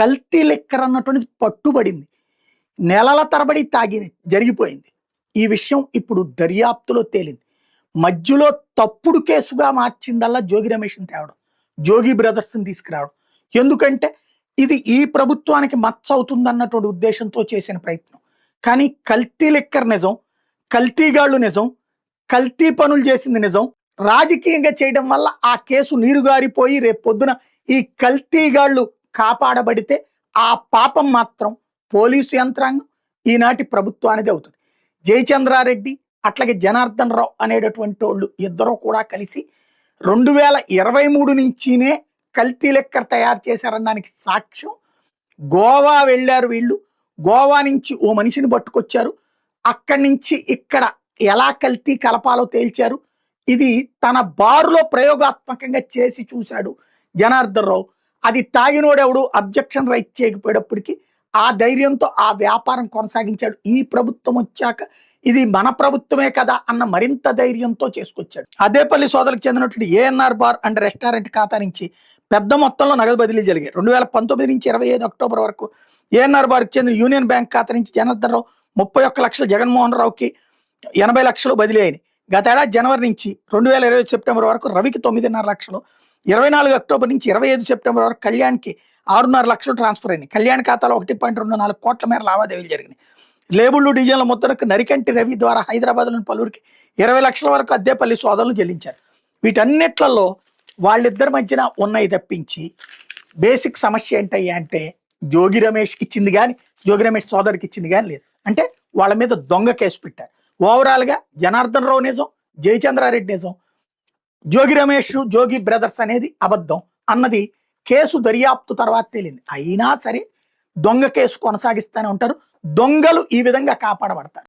కల్తీ లిక్కర్ అన్నటువంటిది పట్టుబడింది. నెలల తరబడి తాగి జరిగిపోయింది. ఈ విషయం ఇప్పుడు దర్యాప్తులో తేలింది. మధ్యలో తప్పుడు కేసుగా మార్చిందల్లా జోగి రమేష్ని తేవడం జోగి బ్రదర్స్ని తీసుకురావడం. ఎందుకంటే ఇది ఈ ప్రభుత్వానికి మచ్చ అవుతుందన్నటువంటి ఉద్దేశంతో చేసిన ప్రయత్నం. కానీ కల్తీ లిక్కర్ నిజం కల్తీగాళ్ళు నిజం కల్తీ పనులు చేసింది నిజం రాజకీయంగా చేయడం వల్ల ఆ కేసు నీరుగారిపోయి రేపు పొద్దున ఈ కల్తీగాళ్ళు కాపాడబడితే ఆ పాపం మాత్రం పోలీసు యంత్రాంగం ఈనాటి ప్రభుత్వానిది అవుతుంది. జయచంద్రారెడ్డి అట్లాగే జనార్దన్ రావు అనేటటువంటి వాళ్ళు ఇద్దరు కూడా కలిసి రెండు వేల ఇరవై మూడు నుంచినే కల్తీ లెక్కర్ తయారు చేశారనడానికి సాక్ష్యం. గోవా వెళ్ళారు వీళ్ళు. గోవా నుంచి ఓ మనిషిని పట్టుకొచ్చారు. అక్కడి నుంచి ఇక్కడ ఎలా కల్తీ కలపాలో తేల్చారు. ఇది తన బారులో ప్రయోగాత్మకంగా చేసి చూశాడు జనార్దన్ రావు అది తాగినోడెవడు అబ్జెక్షన్ రైట్ చేయకపోయేటప్పటికీ ఆ ధైర్యంతో ఆ వ్యాపారం కొనసాగించాడు. ఈ ప్రభుత్వం వచ్చాక ఇది మన ప్రభుత్వమే కదా అన్న మరింత ధైర్యంతో చేసుకొచ్చాడు. అదేపల్లి సోదరులకు చెందినటువంటి ఏఎన్ఆర్ బార్ అండ్ రెస్టారెంట్ ఖాతా నుంచి పెద్ద మొత్తంలో నగదు బదిలీ జరిగాయి. రెండు వేల పంతొమ్మిది నుంచి ఇరవై ఐదు అక్టోబర్ వరకు ఏఎన్ఆర్ బార్కి చెందిన యూనియన్ బ్యాంక్ ఖాతా నుంచి జనార్దన్ రావు ముప్పై ఒక్క లక్షలు జగన్మోహన్ రావుకి ఎనభై లక్షలు బదిలీ అయినాయి. గతేడాది జనవరి నుంచి రెండు వేల ఇరవై సెప్టెంబర్ వరకు రవికి తొమ్మిదిన్నర లక్షలు ఇరవై నాలుగు అక్టోబర్ నుంచి ఇరవై ఐదు సెప్టెంబర్ వరకు కళ్యాణ్కి ఆరున్నర లక్షలు ట్రాన్స్ఫర్ అయినాయి. కళ్యాణ్ ఖాతాలో ఒకటి పాయింట్ రెండు నాలుగు కోట్ల మేర లావాదేవీలు జరిగినాయి. లేబుళ్ళు డిజైన్ల మొత్తానికి నరికంటి రవి ద్వారా హైదరాబాద్లోని పలువురికి ఇరవై లక్షల వరకు అద్దేపల్లి సోదరులు చెల్లించారు. వీటన్నిట్లలో వాళ్ళిద్దరి మధ్యన ఉన్నాయి తప్పించి బేసిక్ సమస్య ఏంటయ్యా అంటే జోగి రమేష్కి ఇచ్చింది కానీ జోగి రమేష్ సోదరికి ఇచ్చింది కానీ లేదు. అంటే వాళ్ళ మీద దొంగ కేసు పెట్టారు. ఓవరాల్గా జనార్దన్ రావు నిజం జయచంద్రారెడ్డి నిజం జోగి రమేష్ జోగి బ్రదర్స్ అనేది అబద్ధం అన్నది కేసు దర్యాప్తు తర్వాత తేలింది. అయినా సరే దొంగ కేసు కొనసాగిస్తూనే ఉంటారు. దొంగలు ఈ విధంగా కాపాడబడతారు.